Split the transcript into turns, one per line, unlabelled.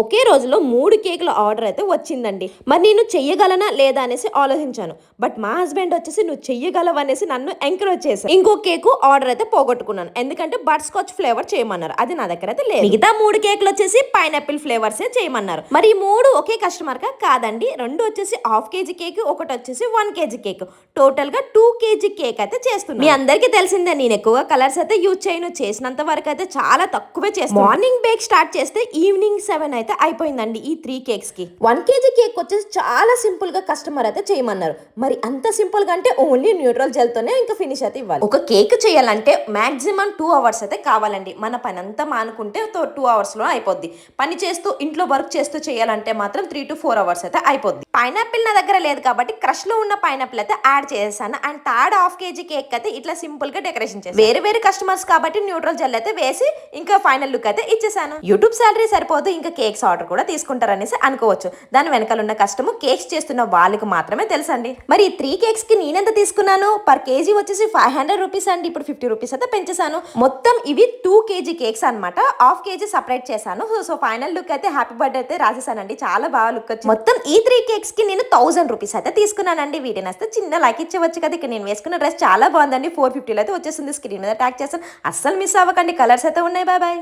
ఒకే రోజులో మూడు కేకుల ఆర్డర్ అయితే వచ్చిందండి. మరి నేను చెయ్యగలనా లేదా అనేసి ఆలోచించాను. బట్ మా హస్బెండ్ వచ్చేసి నువ్వు చెయ్యగలవు అనేసి నన్ను ఎంకరేజ్ చేశాను ఇంకో కేకు ఆర్డర్ అయితే పోగొట్టుకున్నాను. ఎందుకంటే బట్ స్కాచ్ ఫ్లేవర్ చేయమన్నారు. అది నా దగ్గర అయితే లేదు. మిగతా మూడు కేకులు వచ్చేసి పైనాపిల్ ఫ్లేవర్స్ చేయమన్నారు. మరి ఈ మూడు ఒకే కస్టమర్గా కాదండి. రెండు వచ్చేసి హాఫ్ కేజీ కేక్ ఒకటి వచ్చేసి వన్ కేజీ కేక్. టోటల్గా టూ కేజీ కేక్ అయితే చేస్తున్నాను మీ అందరికీ తెలిసిందే నేను ఎక్కువగా కలర్స్ అయితే యూజ్ చేయను. చేసినంత వరకు అయితే చాలా తక్కువే చేస్తాను మార్నింగ్ బేక్ స్టార్ట్ చేస్తే ఈవినింగ్ సెవెన్ అయితే అయిపోయిందండి ఈ త్రీ కేక్స్కి. వన్ కేజీ కేక్ వచ్చేసి చాలా సింపుల్గా కస్టమర్ అయితే చేయమన్నారు. మరి అంత సింపుల్గా అంటే ఓన్లీ న్యూట్రల్ జెల్ తోనే ఇంకా ఫినిష్ అయితే ఇవ్వాలి. ఒక కేక్ చేయాలంటే మాక్సిమం టూ అవర్స్ అయితే కావాలండి. మన పని అంతా మానుకుంటే టూ అవర్స్లో అయిపోద్ది. పని చేస్తూ ఇంట్లో వర్క్ చేస్తూ చేయాలంటే మాత్రం త్రీ టు ఫోర్ అవర్స్ అయితే అయిపోద్ది. పైనాపిల్ నా దగ్గర లేదు కాబట్టి క్రష్లో ఉన్న పైనాపిల్ అయితే యాడ్ చేసేసాను. And third half kg cake అయితే ఇట్లా సింపుల్గా డెకరేషన్ చేసి వేరే వేరే కస్టమర్స్ కాబట్టి న్యూట్రల్ జెల్ అయితే వేసి ఇంకా ఫైనల్ లుక్ అయితే ఇచ్చేసాను. యూట్యూబ్ సాలరీ సరిపోదు ఇంకా కేక్స్ ఆర్డర్ కూడా తీసుకుంటారనేసి అనుకోవచ్చు. దాని వెనకాల ఉన్న కష్టము కేక్స్ చేస్తున్న వాళ్ళకి మాత్రమే తెలుసండి. మరి ఈ త్రీ కేక్స్కి నేనెంత తీసుకున్నాను? పర్ కేజీ వచ్చేసి ఫైవ్ హండ్రెడ్ రూపీస్ అండి. ఇప్పుడు ఫిఫ్టీ రూపీస్ అయితే పెంచేసాను. మొత్తం ఇవి టూ కేజీ కేక్స్ అనమాట హాఫ్ కేజీ సపరేట్ చేశాను. సో ఫైనల్ లుక్ అయితే హ్యాపీ బర్త్డే అయితే రాసేసానండి. చాలా బాగా లుక్ వచ్చింది. మొత్తం ఈ త్రీ కేక్స్ కి నేను థౌసండ్ రూపీస్ అయితే తీసుకున్నానండి. వీటిని వస్తే చిన్న లైక్ ఇచ్చేవచ్చు కదా. ఇక్కడ నేను వేసుకున్న డ్రెస్ చాలా బాగుందండి. ఫోర్ ఫిఫ్టీలో అయితే వచ్చేసింది స్క్రీన్ మీద ట్యాక్ చేస్తాను. అస్సలు మిస్ అవ్వకండి. కలర్స్ అయితే ఉన్నాయి. Bye bye